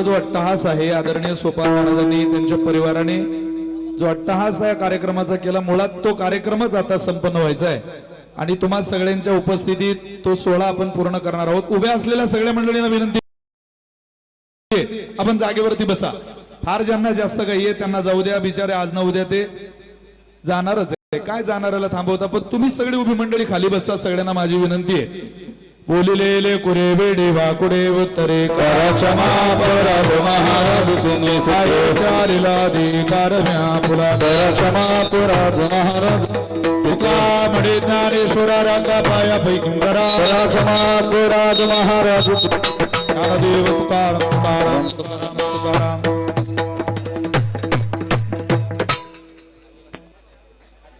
महाराजांचा जो अट्टहास आहे आदरणीय सोपान महाराजांनी त्यांच्या परिवाराने जो अट्टहास या कार्यक्रमाचा केला मुळात तो कार्यक्रमच आता संपन्न व्हायचा आहे आणि तुम्हा सगळ्यांच्या उपस्थितीत तो सोहळा आपण पूर्ण करणार आहोत. उभ्या असलेल्या सगळ्या मंडळींना विनंती आपण जागेवरती बसा. फार ज्यांना जास्त काही आहे त्यांना जाऊ द्या बिचारे आज ना उद्या ते जाणारच आहे. काय जाणाऱ्याला थांबवता पण तुम्ही सगळी उभी मंडळी खाली बसा सगळ्यांना माझी विनंती आहे. बोलिलेले कुरे बेडे वाकुडे उत्तरे करा क्षमा पराभ महाराज तुम्ही सायचारिला दे कारम्या फुला क्षमा पराभ महाराज तुका म्हणे ज्ञानेश्वरा रांगा पाया पैकी करा क्षमा पराज महाराज ज्ञानदेव तुकाराम तुकाराम तुकाराम तुकाराम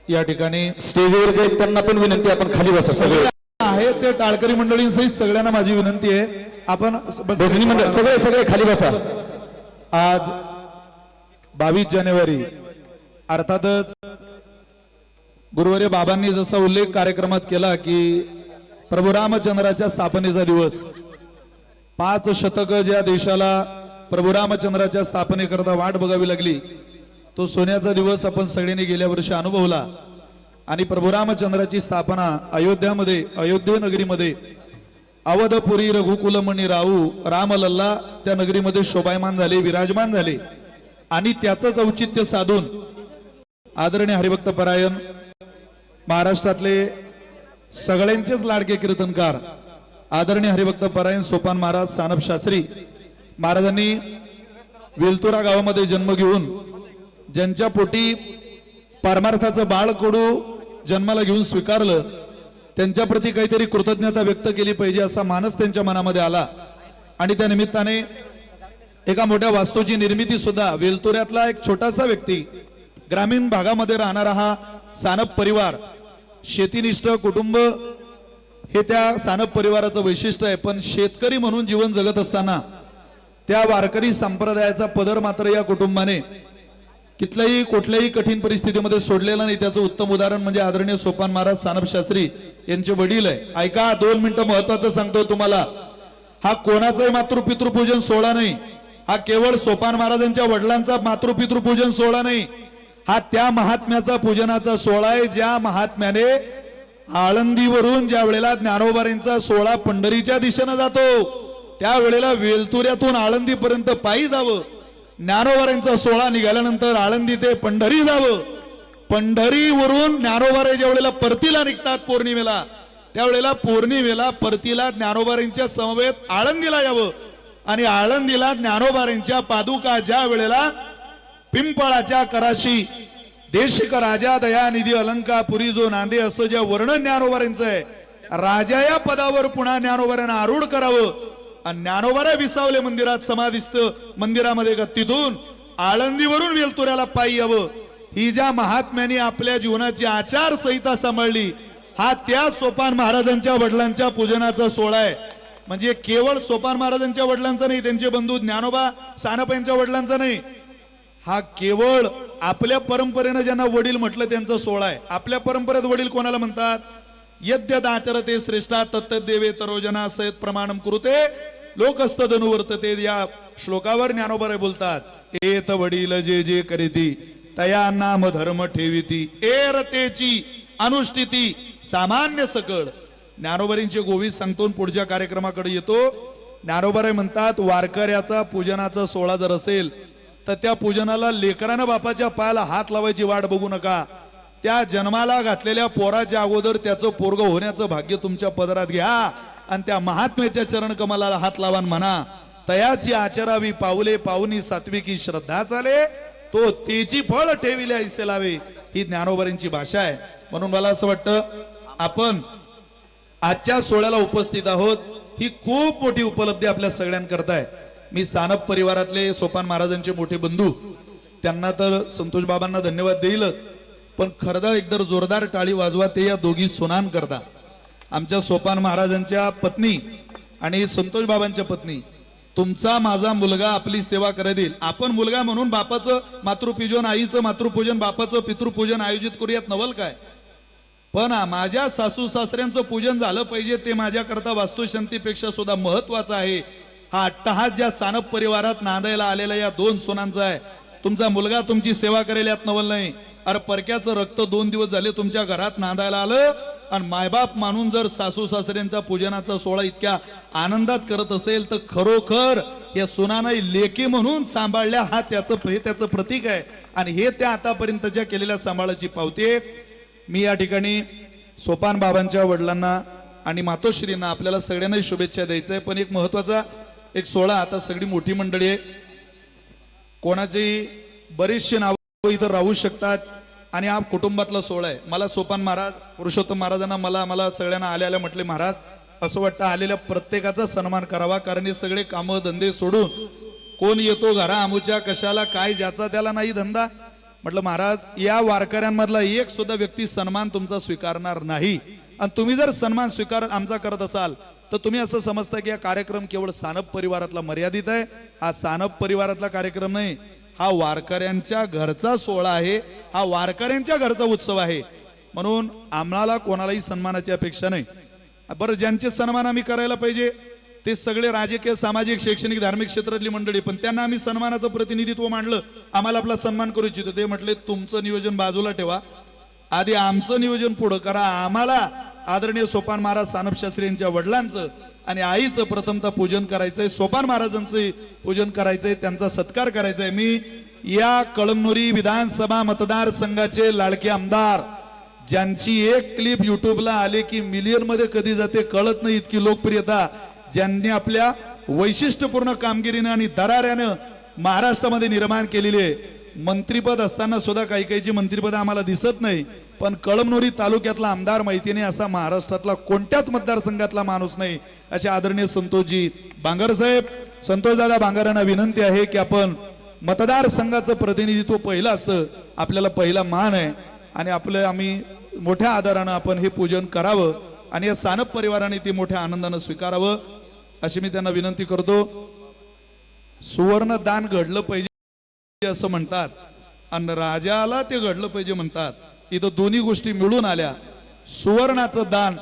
या ठिकाणी स्टेजवर जे त्यांना पण विनंती आपण खाली बसा सगळे आहे ते टाळकरी मंडळींसहित सगळ्यांना माझी विनंती आहे. आपण मंडळ सगळे सगळे खाली बसा. आज बावीस जानेवारी अर्थातच गुरुवारी बाबांनी जसा उल्लेख कार्यक्रमात केला की प्रभू रामचंद्राच्या स्थापनेचा दिवस. पाच शतक ज्या देशाला प्रभू रामचंद्राच्या स्थापनेकरता वाट बघावी लागली तो सोन्याचा दिवस आपण सगळ्यांनी गेल्या वर्षी अनुभवला. आणि प्रभू रामचंद्राची स्थापना अयोध्यामध्ये अयोध्ये नगरीमध्ये अवधपुरी रघुकुलमणी राहू रामलल्ला त्या नगरीमध्ये शोभायमान झाले विराजमान झाले. आणि त्याचंच औचित्य साधून आदरणीय हरिभक्त परायण महाराष्ट्रातले सगळ्यांचेच लाडके कीर्तनकार आदरणीय हरिभक्त परायण सोपान महाराज सानप शास्त्री महाराजांनी वेलतुरा गावामध्ये जन्म घेऊन ज्यांच्या पोटी परमार्थाचं बाळ कोडू जन्माला घेऊन स्वीकारलं त्यांच्या प्रती काहीतरी कृतज्ञता व्यक्त केली पाहिजे असा मानस त्यांच्या मनामध्ये आला. आणि त्या निमित्ताने एका मोठ्या वास्तूची निर्मिती सुद्धा वेलतुऱ्यातला एक छोटासा व्यक्ती ग्रामीण भागामध्ये राहणारा हा सानप परिवार शेतीनिष्ठ कुटुंब हे त्या सानप परिवाराचं वैशिष्ट्य आहे. पण शेतकरी म्हणून जीवन जगत असताना त्या वारकरी संप्रदायाचा पदर मात्र या कुटुंबाने कितल्याही कुठल्याही कठीण परिस्थितीमध्ये सोडलेलं नाही. त्याचं उत्तम उदाहरण म्हणजे आदरणीय सोपान महाराज सानप शास्त्री यांचे वडील आहे. ऐका दोन मिनिटं महत्वाचं सांगतो तुम्हाला. हा कोणाचाही मातृपितृपूजन सोहळा नाही. हा केवळ सोपान महाराजांच्या वडिलांचा मातृपितृपूजन सोहळा नाही. हा त्या महात्म्याचा पूजनाचा सोहळा आहे ज्या महात्म्याने आळंदीवरून ज्या वेळेला ज्ञानोबारींचा सोहळा पंढरीच्या दिशेनं जातो त्यावेळेला वेलतुऱ्यातून आळंदीपर्यंत पायी जावं. ज्ञानोबाऱ्यांचा सोहळा निघाल्यानंतर आळंदी ते पंढरी जावं. पंढरीवरून ज्ञानोबारे ज्या वेळेला परतीला निघतात पौर्णिमेला त्यावेळेला पौर्णिमेला परतीला ज्ञानोबारींच्या समवेत आळंदीला यावं. आणि आळंदीला ज्ञानोबारींच्या पादुका ज्या वेळेला पिंपळाच्या कराशी देशिक राजा दयानिधी अलंकापुरी जो नांदे असं ज्या वर्णन ज्ञानोबाऱ्यांचं आहे राजा या पदावर पुन्हा ज्ञानोबाऱ्यांना आरूढ करावं. आणि ज्ञानोबाऱ्या विसावले मंदिरात समाधिस्थ मंदिरामध्ये का तिथून आळंदीवरून वेलतुऱ्याला पायी यावं. ही ज्या महात्म्याने आपल्या जीवनाची आचारसंहिता सांभाळली हा त्या सोपान महाराजांच्या वडिलांच्या पूजनाचा सोहळा आहे. म्हणजे केवळ सोपान महाराजांच्या वडिलांचा नाही त्यांचे बंधू ज्ञानोबा सानप यांच्या वडिलांचा नाही. हा केवळ आपल्या परंपरेनं ज्यांना वडील म्हटलं त्यांचा सोहळा आहे. आपल्या परंपरेत वडील कोणाला म्हणतात? यद्यदाचरते श्रेष्ठा तत्तदेवे तरोजना सहित प्रमाणम कुरुते। लोकस्त धनुवर्तते या श्लोकावर ज्ञानोबरे बोलतात एत वडील जे जे करीती तया नाम धर्म ठेविती। एरतेची अनुष्ठिती सामान्य सकळ। ज्ञानोबरींचे गोविंद सांगतो पुढच्या कार्यक्रमाकडे येतो। ज्ञानोबरे म्हणतात वारकऱ्याचा पूजनाचा सोहळा जर असेल तर त्या पूजनाला लेकरानं बापाच्या पायाला हात लावायची वाट बघू नका. त्या जन्माला घातलेल्या पोराच्या अगोदर त्याचं पोरग होण्याचं भाग्य तुमच्या पदरात घ्या. आणि त्या महात्म्याच्या चरण कमलाला हात लावान म्हणा तयाची आचरावी पावले पाहुनी सात्विकी श्रद्धा चाले तो तेची फळ ठेविले ऐसे लावे. ही ज्ञानोबरींची भाषा आहे. म्हणून मला असं वाटतं आपण आजच्या सोहळ्याला उपस्थित आहोत. ही खूप मोठी उपलब्धी आपल्या सगळ्यांकरता आहे. मी सानप परिवारातले सोपान महाराजांचे मोठे बंधू त्यांना तर संतोष बाबांना धन्यवाद देईलच. पण खरदा एकदर जोरदार टाळी वाजवा ते या दोघी सुनान करता आमच्या सोपान महाराजांच्या पत्नी आणि संतोष बाबांच्या पत्नी तुमचा माझा मुलगा आपली सेवा करत आपण मुलगा म्हणून बापाचं मातृपूजन आईचं मातृपूजन बापाचं पितृपूजन आयोजित करूयात नवल काय? पण माझ्या सासू सासऱ्यांचं पूजन झालं पाहिजे ते माझ्याकरता वास्तुशांतीपेक्षा सुद्धा महत्वाचं आहे. हा अट्टहास ज्या सानप परिवारात नांदायला आलेला या दोन सोनांचा आहे. तुमचा मुलगा तुमची सेवा करेल यात नवल नाही. अरे परक्याचं रक्त दोन दिवस झाले तुमच्या घरात नांदायला आलं. आणि मायबाप मानून जर सासू सासऱ्यांचा पूजनाचा सोहळा इतक्या आनंदात करत असेल तर खरोखर या सुनानाई लेकी म्हणून सांभाळल्या हा त्याचं हे त्याचं प्रतीक आहे. आणि हे त्या आतापर्यंतच्या केलेल्या सांभाळाची पावती आहे. मी या ठिकाणी सोपान बाबांच्या वडिलांना आणि मातोश्रींना आपल्याला सगळ्यांनाही शुभेच्छा द्यायचं आहे. पण एक महत्त्वाचा एक सोहळा आता सगळी मोठी मंडळी आहे. कोणाची बरीचशी नावं इथं राहू शकतात. आणि हा कुटुंबातला सोहळा आहे. मला सोपान महाराज पुरुषोत्तम महाराजांना मला मला सगळ्यांना आल्या आल्या म्हटले महाराज असं वाटतं आलेल्या प्रत्येकाचा सन्मान करावा. कारण हे सगळे कामं धंदे सोडून कोण येतो घरा आमूच्या कशाला काय ज्याचा त्याला नाही धंदा? म्हटलं महाराज या वारकऱ्यांमधला एक सुद्धा व्यक्ती सन्मान तुमचा स्वीकारणार नाही. आणि तुम्ही जर सन्मान स्वीकार आमचा करत असाल तर तुम्ही असं समजता की हा कार्यक्रम केवळ सानप परिवारातला मर्यादित आहे. हा सानप परिवारातला कार्यक्रम नाही. हा वारकऱ्यांच्या घरचा सोहळा आहे हा वारकऱ्यांच्या घरचा उत्सव आहे. म्हणून आम्हाला कोणालाही सन्मानाची अपेक्षा नाही. बरं ज्यांचे सन्मान आम्ही करायला पाहिजे ते सगळे राजकीय सामाजिक शैक्षणिक धार्मिक क्षेत्रातली मंडळी पण त्यांना आम्ही सन्मानाचं प्रतिनिधित्व मांडलं आम्हाला आपला सन्मान करू इच्छितो. ते म्हटले तुमचं नियोजन बाजूला ठेवा. आधी आमचं नियोजन पुढं करा. आम्हाला आदरणीय सोपान महाराज सानप शास्त्री यांच्या वडिलांचं आणि आईचं प्रथमतः पूजन करायचंय सोपान महाराजांचं पूजन करायचंय त्यांचा सत्कार करायचा आहे मी या कळमनुरी विधानसभा मतदारसंघाचे लाडके आमदार ज्यांची एक क्लिप युट्यूबला आले की मिलियनमध्ये कधी जाते कळत नाही इतकी लोकप्रियता ज्यांनी आपल्या वैशिष्ट्यपूर्ण कामगिरीनं आणि दराऱ्यानं महाराष्ट्रामध्ये निर्माण केलेली आहे. मंत्रीपद असताना सुद्धा काही काहीची मंत्रीपद आम्हाला दिसत नाही. पण कळमनुरी तालुक्यातला आमदार माहिती नाही असा महाराष्ट्रातला कोणत्याच मतदारसंघातला माणूस नाही असे आदरणीय संतोषजी बांगर साहेब. संतोषदादा बांगरांना विनंती आहे की आपण मतदारसंघाचं प्रतिनिधित्व पहिलं असतं आपल्याला पहिला मान आहे आणि आपलं आम्ही मोठ्या आदरानं आपण हे पूजन करावं आणि या सानप परिवाराने ते मोठ्या आनंदानं स्वीकारावं अशी मी त्यांना विनंती करतो. सुवर्ण दान घडलं पाहिजे असं म्हणतात. आणि राजाला ते घडलं पाहिजे म्हणतात. इथं दोन्ही गोष्टी मिळून आल्या. सुवर्णाचं दान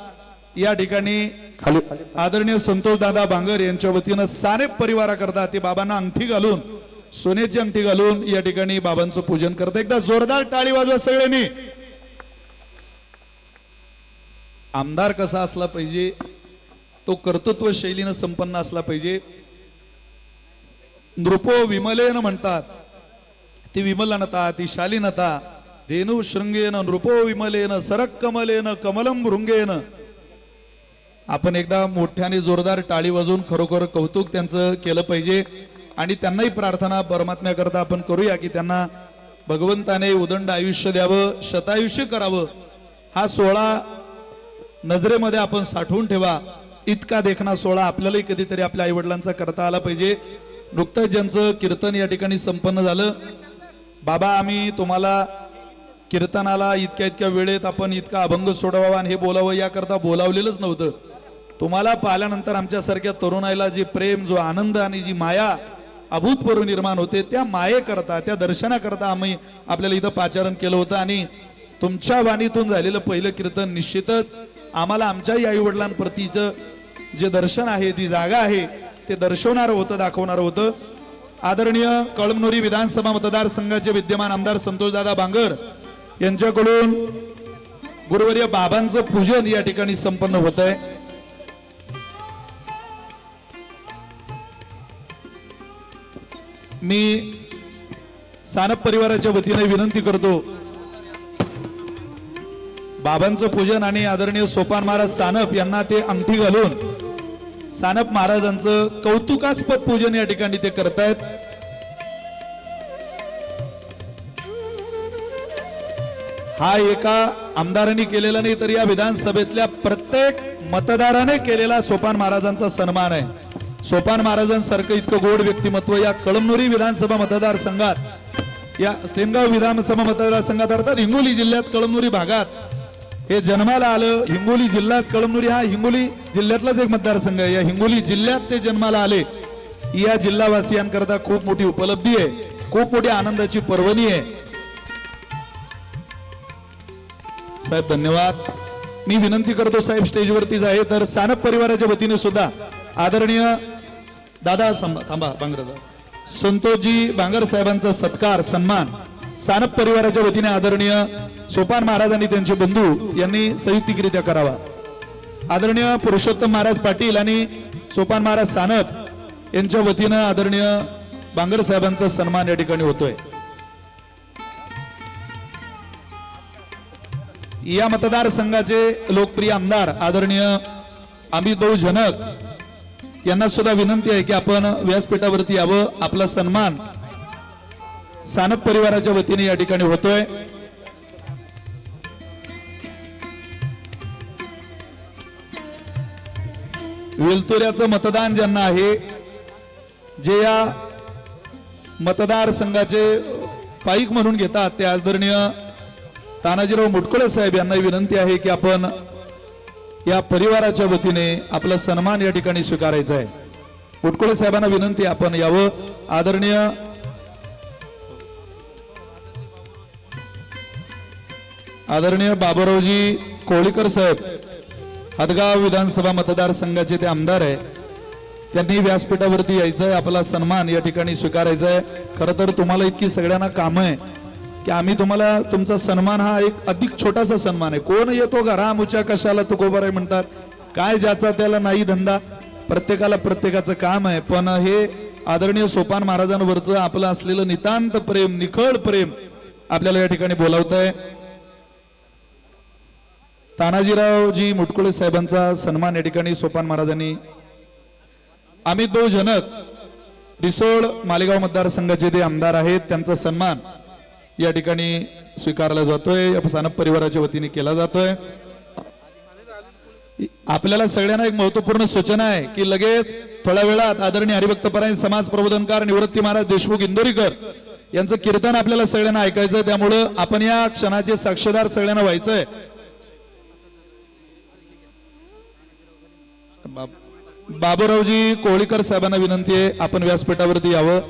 या ठिकाणी आदरणीय संतोष दादा बांगर यांच्या वतीनं सानेप परिवाराकरता ते बाबांना अंगठी घालून सोन्याची अंगठी घालून या ठिकाणी बाबांचं पूजन करतात. एकदा जोरदार टाळी वाजवा सगळ्यांनी. आमदार कसा असला पाहिजे तो कर्तृत्व शैलीनं संपन्न असला पाहिजे. नृपो विमलेन म्हणतात ती विमलनता ती शालीनता धेनु शृंगेन नृपो विमलेन कमलम भृंगेन आपण एकदा मोठ्याने जोरदार टाळी वाजवून खरोखर कौतुक त्यांचं केलं पाहिजे. आणि त्यांनाही प्रार्थना परमात्म्याकरता आपण करूया की त्यांना भगवंताने उदंड आयुष्य द्यावं शतायुष्य करावं. हा सोहळा नजरेमध्ये आपण साठवून ठेवा. इतका देखणा सोहळा आपल्यालाही कधीतरी आपल्या आईवडिलांचा करता आला पाहिजे. नुकतंच ज्यांचं कीर्तन या ठिकाणी संपन्न झालं. बाबा आम्ही तुम्हाला कीर्तनाला इतक्या इतक्या वेळेत आपण इतका अभंग सोडवावा आणि हे बोलावं याकरता बोलावलेलंच नव्हतं. तुम्हाला पाहिल्यानंतर आमच्यासारख्या तरुणाईला जे प्रेम जो आनंद आणि जी माया अभूतपूर्व निर्माण होते त्या मायेकरता त्या दर्शनाकरता आम्ही आपल्याला इथं पाचारण केलं होतं आणि तुमच्या वाणीतून झालेलं पहिलं कीर्तन निश्चितच आम्हाला आमच्याही आई वडिलांप्रतीचं जे दर्शन आहे ती जागा आहे ते दर्शवणारं होतं दाखवणारं होतं. आदरणीय कळमनुरी विधानसभा मतदारसंघाचे विद्यमान आमदार संतोषदादा बांगर यांच्याकडून गुरुवर्य बाबांचं पूजन या ठिकाणी संपन्न होत आहे. मी सानप परिवाराच्या वतीने विनंती करतो बाबांचं पूजन आणि आदरणीय सोपान महाराज सानप यांना ते अंगठी घालून सानप महाराजांचं कौतुकास्पद पूजन या ठिकाणी ते करतायत. हा एका आमदारांनी केलेला नाही तर या विधानसभेतल्या प्रत्येक मतदाराने केलेला सोपान महाराजांचा सन्मान आहे. सोपान महाराजांसारखं इतकं गोड व्यक्तिमत्व या कळमनुरी विधानसभा मतदारसंघात या सेनगाव विधानसभा मतदारसंघात अर्थात हिंगोली जिल्ह्यात कळमनुरी भागात हे जन्माला आलं हिंगोली जिल्हाच कळमनुरी हा हिंगोली जिल्ह्यातलाच एक मतदारसंघ आहे. या हिंगोली जिल्ह्यात ते जन्माला आले. या जिल्हावासियांकरता खूप मोठी उपलब्धी आहे. खूप मोठी आनंदाची पर्वणी आहे. साहेब धन्यवाद. मी विनंती करतो साहेब स्टेजवरतीच आहे तर सानप परिवाराच्या वतीने सुद्धा आदरणीय दादा थांबा बांगरदा संतोषजी बांगर साहेबांचा सत्कार सन्मान सानप परिवाराच्या वतीने आदरणीय सोपान महाराज आणि त्यांचे बंधू यांनी संयुक्तिकरित्या करावा. आदरणीय पुरुषोत्तम महाराज पाटील आणि सोपान महाराज सानप यांच्या वतीनं आदरणीय बांगर साहेबांचा सन्मान या ठिकाणी होतोय. या मतदारसंघाचे लोकप्रिय आमदार आदरणीय अमित भाऊ जनक यांना सुद्धा विनंती आहे की आपण व्यासपीठावरती यावं. आपला सन्मान सानप परिवाराच्या वतीने या ठिकाणी होतोय. वेलतोऱ्याचं मतदान ज्यांना आहे जे या मतदारसंघाचे पाईक म्हणून घेतात ते आदरणीय तानाजीराव मुटकुळे साहेब यांना विनंती आहे की आपण या परिवाराच्या वतीने आपला सन्मान या ठिकाणी स्वीकारायचा आहे. मुटकुळे साहेबांना विनंती आपण यावं. आदरणीय आदरणीय बाबुरावजी कोळीकर साहेब हदगाव विधानसभा मतदारसंघाचे ते आमदार आहे. त्यांनी व्यासपीठावरती यायचं आहे आपला सन्मान या ठिकाणी स्वीकारायचा आहे खरं तर तुम्हाला इतकी सगळ्यांना काम आहे. की आम्ही तुम्हाला तुमचा सन्मान हा एक अधिक छोटासा सन्मान आहे. कोण येतो का? राम उच्या कशाला तुकोबर आहे म्हणतात. काय ज्याचा त्याला नाही धंदा? प्रत्येकाला प्रत्येकाचं काम आहे. पण हे आदरणीय सोपान महाराजांवरचं आपलं असलेलं नितांत प्रेम निखळ प्रेम आपल्याला या ठिकाणी बोलावत आहे तानाजीरावजी मुटकुळे साहेबांचा सन्मान या ठिकाणी सोपान महाराजांनी. अमित भाऊ जनक रिसोड मालेगाव मतदारसंघाचे ते आमदार आहेत. त्यांचा सन्मान या ठिकाणी स्वीकारला जातोय. सानप परिवाराच्या वतीने केला जातोय. आपल्याला सगळ्यांना एक महत्त्वपूर्ण सूचना आहे की लगेच थोड्या वेळात आदरणीय हरिभक्तपरायण समाज प्रबोधनकार निवृत्ती महाराज देशमुख इंदोरीकर यांचं कीर्तन आपल्याला सगळ्यांना ऐकायचं त्यामुळं आपण या क्षणाचे साक्षीदार सगळ्यांना व्हायचंय. बाब- बाबूरावजी कोळीकर साहेबांना विनंती आहे. आपण व्यासपीठावरती यावं.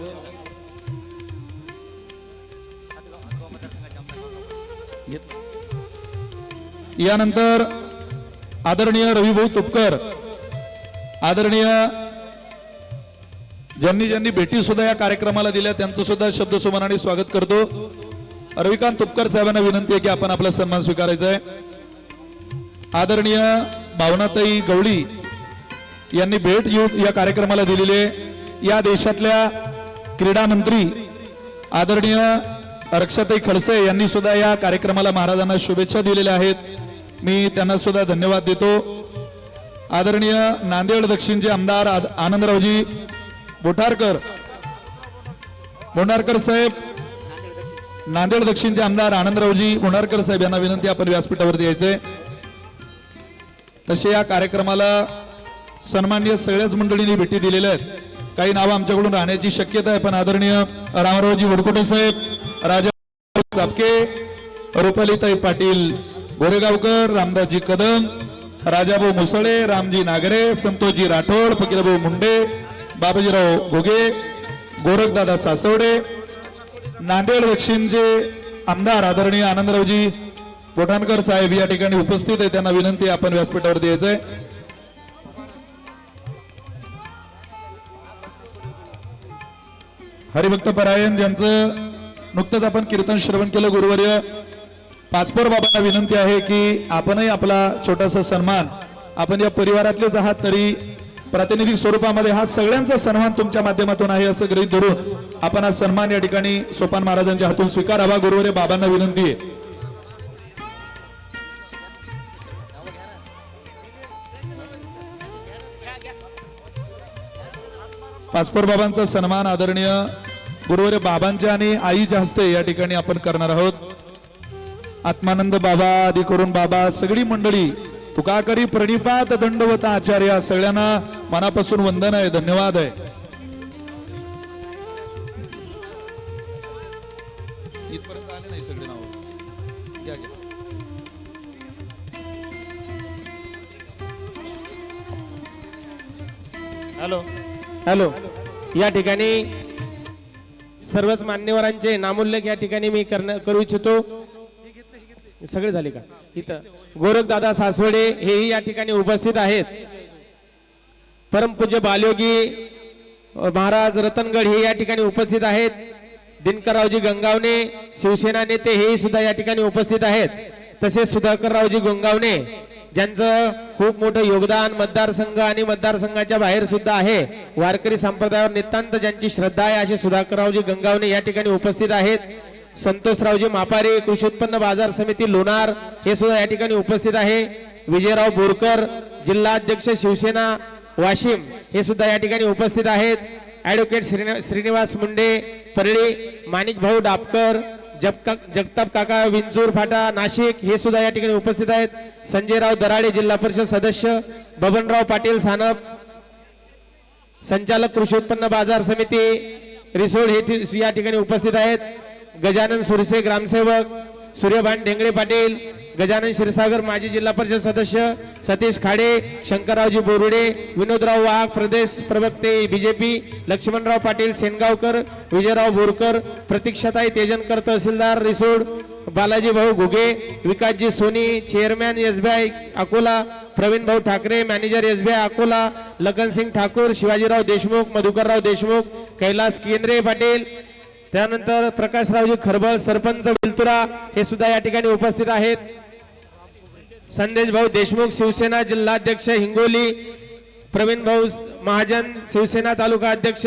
यानंतर आदरणीय रविभाऊ तुपकर आदरणीय ज्यांनी ज्यांनी भेटी सुद्धा या कार्यक्रमाला दिल्या त्यांचं सुद्धा शब्द सुमनाने स्वागत करतो. रविकांत तुपकर साहेबांना विनंती आहे की आपण आपला सन्मान स्वीकारायचा आहे. आदरणीय भावनाताई गवळी यांनी भेट येऊन या कार्यक्रमाला दिलेले या देशातल्या क्रीडा मंत्री आदरणीय रक्षाताई खडसे यांनी सुद्धा या कार्यक्रमाला महाराजांना शुभेच्छा दिलेल्या आहेत. मी त्यांना सुद्धा धन्यवाद देतो. आदरणीय नांदेड दक्षिणचे आमदार आनंदरावजी बोठारकर बोंडारकर साहेब नांदेड दक्षिणचे आमदार आनंदरावजी बोंडारकर साहेब यांना विनंती आपण व्यासपीठावरती यायचंय. तसे या कार्यक्रमाला सन्मान्य सगळ्याच मंडळींनी भेटी दिलेल्या आहेत. काही नावं आमच्याकडून राहण्याची शक्यता आहे पण आदरणीय रामरावजी वडकोटे साहेब राजा चापके रुपालीताई पाटील गोरेगावकर रामदासजी कदम राजाभाऊ मुसळे रामजी नागरे संतोषजी राठोड फकीरभाऊ मुंडे बाबाजीराव घोगे गोरखदादा सासवडे नांदेड दक्षिणचे आमदार आदरणीय आनंदरावजी बोटाणकर साहेब या ठिकाणी उपस्थित आहे त्यांना विनंती आपण व्यासपीठावर द्यायचंय. हरिभक्त परायण ज्यांचं नुकतंच आपण कीर्तन श्रवण केलं गुरुवर्य पाचपोर बाबांना विनंती आहे की आपणही आपला छोटासा सन्मान आपण या परिवारातलेच आहात तरी प्रातिनिधिक स्वरूपामध्ये हा सगळ्यांचा सन्मान तुमच्या माध्यमातून आहे असं गृहित धरून आपण हा सन्मान या ठिकाणी सोपान महाराजांच्या हातून स्वीकारावा. गुरुवरे बाबांना विनंती आहे. पासपोर बाबांचा सन्मान आदरणीय गुरुवरे बाबांच्या आणि आईच्या हस्ते या ठिकाणी आपण करणार आहोत. आत्मानंद बाबा आदी करून बाबा सगळी मंडळी तुका करी प्रणिपात दंडवत आचार्य सगळ्यांना मनापासून वंदन आहे धन्यवाद आहे. इथपर्यंत आले नाही सगळे नाव? घ्या, घ्या. हॅलो. हॅलो. या ठिकाणी सर्वच मान्यवरांचे नामोल्लेख या ठिकाणी मी करण करू इच्छितो. सगळे झाले का? इथं. गोरखदादा सासवडे हेही या ठिकाणी उपस्थित आहेत. परमपूज्य बालयोगी महाराज रतनगड हे या ठिकाणी उपस्थित आहेत. दिनकररावजी गंगावणे शिवसेना नेते हेही सुद्धा या ठिकाणी उपस्थित आहेत. तसेच सुधाकररावजी गंगावणे ज्यांचं खूप मोठं योगदान मतदारसंघ आणि मतदारसंघाच्या बाहेर सुद्धा आहे. वारकरी संप्रदायावर नितांत ज्यांची श्रद्धा आहे असे सुधाकररावजी गंगावणे या ठिकाणी उपस्थित आहेत. संतोषरावजी मापारे कृषी उत्पन्न बाजार समिती लोणार हे सुद्धा या ठिकाणी उपस्थित आहे. विजयराव बोरकर जिल्हा अध्यक्ष शिवसेना वाशिम हे सुद्धा या ठिकाणी उपस्थित आहेत. ऍडव्होकेट श्रीनि- श्रीनिवास मुंडे परळी माणिक भाऊ डापकर जगताप काका विंचूर फाटा नाशिक हे सुद्धा या ठिकाणी उपस्थित आहेत. संजयराव दराडे जिल्हा परिषद सदस्य बबनराव पाटील सानप संचालक कृषी उत्पन्न बाजार समिती रिसोड हे या ठिकाणी उपस्थित आहेत. गजानन सुरसे ग्रामसेवक सूर्यभान ढेंगळे पाटील गजानन क्षीरसागर माजी जिल्हा परिषद सदस्य सतीश खाडे शंकररावजी बोरुडे विनोदराव वाघ प्रदेश प्रवक्ते बीजेपी लक्ष्मणराव पाटील सेनगावकर विजयराव बोरकर प्रतीक्षाताई तेजनकर तहसीलदार रिसोड बालाजी भाऊ घुगे विकासजी सोनी चेअरमॅन एसबीआय अकोला प्रवीण भाऊ ठाकरे मॅनेजर एसबीआय अकोला लगनसिंग ठाकूर शिवाजीराव देशमुख मधुकरराव देशमुख कैलास केंद्रे पाटील त्यानंतर प्रकाशरावजी खरबळ सरपंच विलतुरा हे सुद्धा या ठिकाणी उपस्थित आहेत. संदेश भाऊ देशमुख शिवसेना जिल्हाध्यक्ष हिंगोली प्रवीण भाऊ महाजन शिवसेना तालुका अध्यक्ष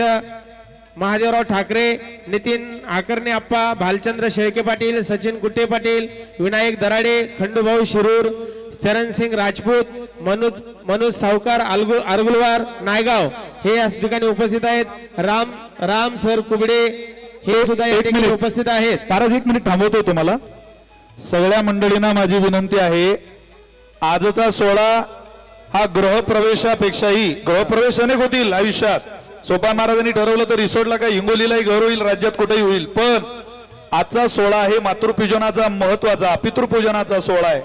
महादेवराव ठाकरे नितीन आकर्णे आप्पा भालचंद्र शेळके पाटील सचिन कुट्टे पाटील विनायक दराडे खंडूभाऊ शिरूर चरणसिंग राजपूत मनोज मनोज सावकार आलगु अरगुलवार नायगाव हे या ठिकाणी उपस्थित आहेत. राम राम सर कुबडे हे सुद्धा या एक ठिकाणी मिनिट. उपस्थित आहेत. पारच एक मिनिट थांबवतो तुम्हाला. सगळ्या मंडळींना माझी विनंती आहे आजचा सोहळा हा गृहप्रवेशापेक्षाही गृहप्रवेश अनेक होतील आयुष्यात. सोपान महाराजांनी ठरवलं तर रिसोर्टला काय हिंगोलीलाही घर होईल राज्यात कुठेही होईल. पण आजचा सोहळा आहे मातृपूजनाचा महत्त्वाचा पितृपूजनाचा सोहळा आहे.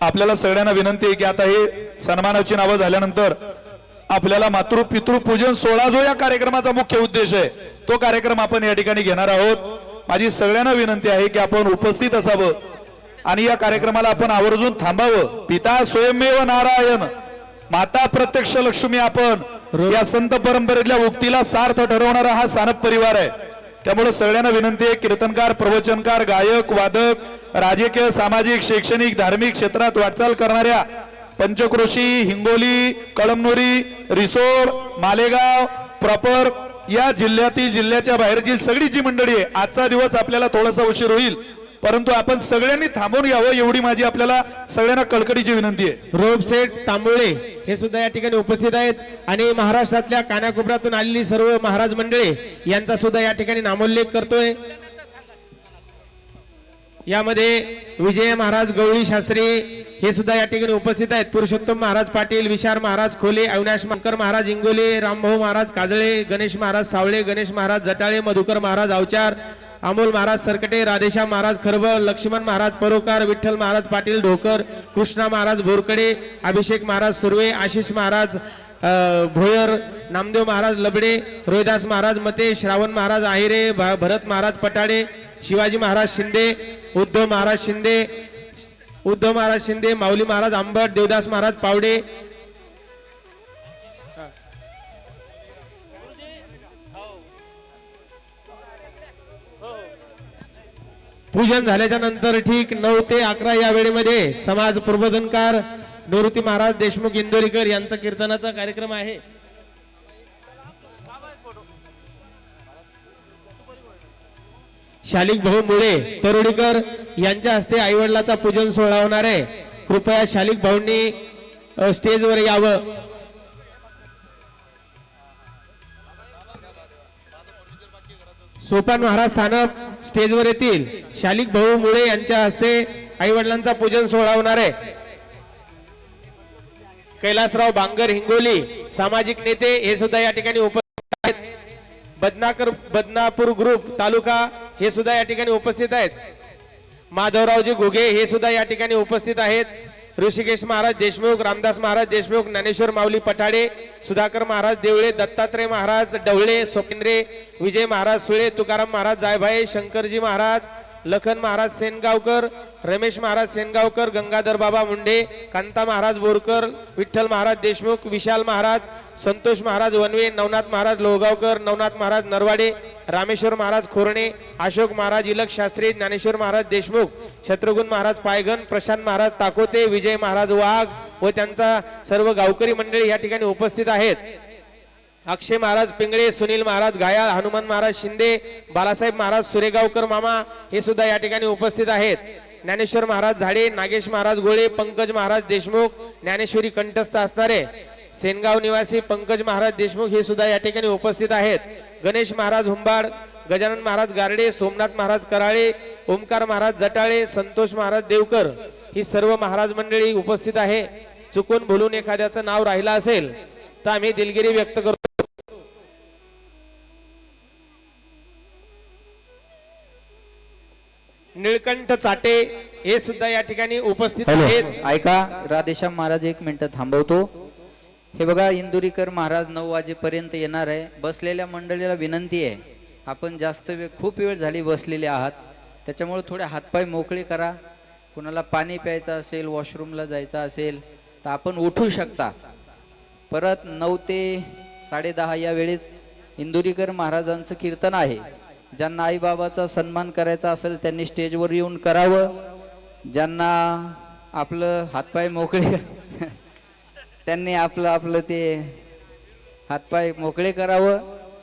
आपल्याला सगळ्यांना विनंती आहे की आता हे सन्मानाची नावं झाल्यानंतर आपल्याला मातृ पितृपूजन सोहळा जो या कार्यक्रमाचा मुख्य उद्देश आहे तो कार्यक्रम आपण या ठिकाणी घेणार आहोत. माझी सगळ्यांना विनंती आहे की आपण उपस्थित असावं आणि या कार्यक्रमाला आपण आवर्जून थांबावं. पिता स्वयंमेव नारायण माता प्रत्यक्ष लक्ष्मी आपण या संत परंपरेतल्या उक्तीला सार्थ ठरवणारा हा सानप परिवार आहे. त्यामुळे सगळ्यांना विनंती आहे कीर्तनकार प्रवचनकार गायक वादक राजकीय सामाजिक शैक्षणिक धार्मिक क्षेत्रात वाटचाल करणाऱ्या पंचक्रोशी हिंगोली कळमनुरी रिसोड मालेगाव प्रॉपर या जिल्ह्यातील जिल्ह्याच्या बाहेरची सगळी जी मंडळी आहे आजचा दिवस आपल्याला थोडासा उशीर होईल. परंतु आपण सगळ्यांनी थांबून यावं एवढी माझी आपल्याला सगळ्यांना कळकडीची विनंती आहे. रोपसेठ तांबोळे हे सुद्धा या ठिकाणी उपस्थित आहेत. आणि महाराष्ट्रातल्या कानाकोपऱ्यातून आलेली सर्व महाराज मंडळी यांचा सुद्धा या ठिकाणी नामोल्लेख करतोय. यामध्ये विजय महाराज गवळी शास्त्री हे सुद्धा या ठिकाणी उपस्थित आहेत. पुरुषोत्तम महाराज पाटील विशार महाराज खोले अविनाश मंकर महाराज इंगोले रामभाऊ महाराज काजळे गणेश महाराज सावळे गणेश महाराज जटाळे मधुकर महाराज अवचार अमोल महाराज सरकटे राधेशा महाराज खरबळ लक्ष्मण महाराज परोकार विठ्ठल महाराज पाटील ढोकर कृष्णा महाराज भोरकडे अभिषेक महाराज सुर्वे आशिष महाराज भोयर नामदेव महाराज लबडे रोहिदास महाराज मते श्रावण महाराज आहिरे भ- भरत महाराज पटाडे शिवाजी महाराज शिंदे उद्धव महाराज शिंदे उद्धव महाराज शिंदे माऊली महाराज आंबट देवदास महाराज पावडे. पूजन झाल्याच्यानंतर ठीक नऊ ते अकरा या वेळेमध्ये समाज प्रबोधनकार निवृत्ती महाराज देशमुख इंदोरीकर यांचा कीर्तनाचा कार्यक्रम आहे. शालिक भाऊ मुळे तरुणीकर यांच्या हस्ते आईवडिलाचा पूजन सोहळा होणार आहे. कृपया शालिक भाऊंनी स्टेजवर यावं. सोपान महाराज सानप स्टेजवर येतील. शालिक भाऊ मुळे यांच्या हस्ते आई वडिलांचा पूजन सोहळा होणार आहे. कैलासराव बांगर हिंगोली सामाजिक नेते हे सुद्धा या ठिकाणी उप बदनाकर बदनापूर ग्रुप तालुका हे सुद्धा या ठिकाणी उपस्थित आहेत. माधवरावजी घुगे हे सुद्धा या ठिकाणी उपस्थित आहेत. ऋषिकेश महाराज देशमुख रामदास महाराज देशमुख ज्ञानेश्वर माऊली पठाडे सुधाकर महाराज देवळे दत्तात्रय महाराज डवळे स्वकेंद्रे विजय महाराज सुळे तुकाराम महाराज जायभाई शंकरजी महाराज लखन महाराज सेनगावकर रमेश महाराज सेनगावकर गंगाधर बाबा मुंडे कांता महाराज बोरकर विठ्ठल महाराज देशमुख विशाल महाराज संतोष महाराज वनवे नवनाथ महाराज लोहगावकर नवनाथ महाराज नरवाडे रामेश्वर महाराज खोरणे अशोक महाराज इलक शास्त्री ज्ञानेश्वर महाराज देशमुख शत्रुघ्न महाराज पायगण प्रशांत महाराज ताकोते विजय महाराज वाघ व त्यांचा सर्व गावकरी मंडळी या ठिकाणी उपस्थित आहेत. अक्षय महाराज पिंगळे सुनील महाराज गायाळ हनुमान महाराज शिंदे बालासाहेब महाराज सुरेगावकर मामा हे सुद्धा या ठिकाणी उपस्थित आहेत. ज्ञानेश्वर महाराज झाडे नागेश महाराज गोळे पंकज महाराज देशमुख ज्ञानेश्वरी कंठस्थ असणारे सेनगाव निवासी पंकज महाराज देशमुख हे सुद्धा या ठिकाणी उपस्थित आहेत. गणेश महाराज हुंबाड गजानन महाराज गारडे सोमनाथ महाराज कराळे ओमकार महाराज जटाळे संतोष महाराज देवकर ही सर्व महाराज मंडळी उपस्थित आहे. चुकून भुलून एखाद्याचं नाव राहिलं असेल तर आम्ही दिलगिरी व्यक्त करतो निळकंठ चाटे हे सुद्धा या ठिकाणी उपस्थित आहेत. ऐका राधेश्याम महाराज एक मिनिट थांबवतो. हे बघा इंदुरीकर महाराज नऊ वाजेपर्यंत येणार आहे. बसलेल्या मंडळीला विनंती आहे आपण जास्त वेळ खूप वेळ झाली बसलेले आहात. त्याच्यामुळे थोडे हातपाय मोकळे करा. कुणाला पाणी प्यायचं असेल वॉशरूमला जायचं असेल तर आपण उठू शकता. परत नऊ ते साडेदहा या वेळेत इंदुरीकर महाराजांचं कीर्तन आहे. ज्यांना आईबाबाचा सन्मान करायचा असेल त्यांनी स्टेजवर येऊन करावं. ज्यांना आपलं हातपाय मोकळे त्यांनी आपलं आपलं ते हातपाय मोकळे करावं.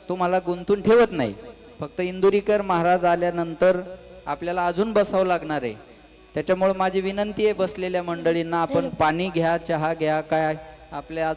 तुम्हाला गुंतून ठेवत नाही. फक्त इंदुरीकर महाराज आल्यानंतर आपल्याला अजून बसावं लागणार आहे. त्याच्यामुळे माझी विनंती आहे बसलेल्या मंडळींना आपण पाणी घ्या चहा घ्या काय आपल्या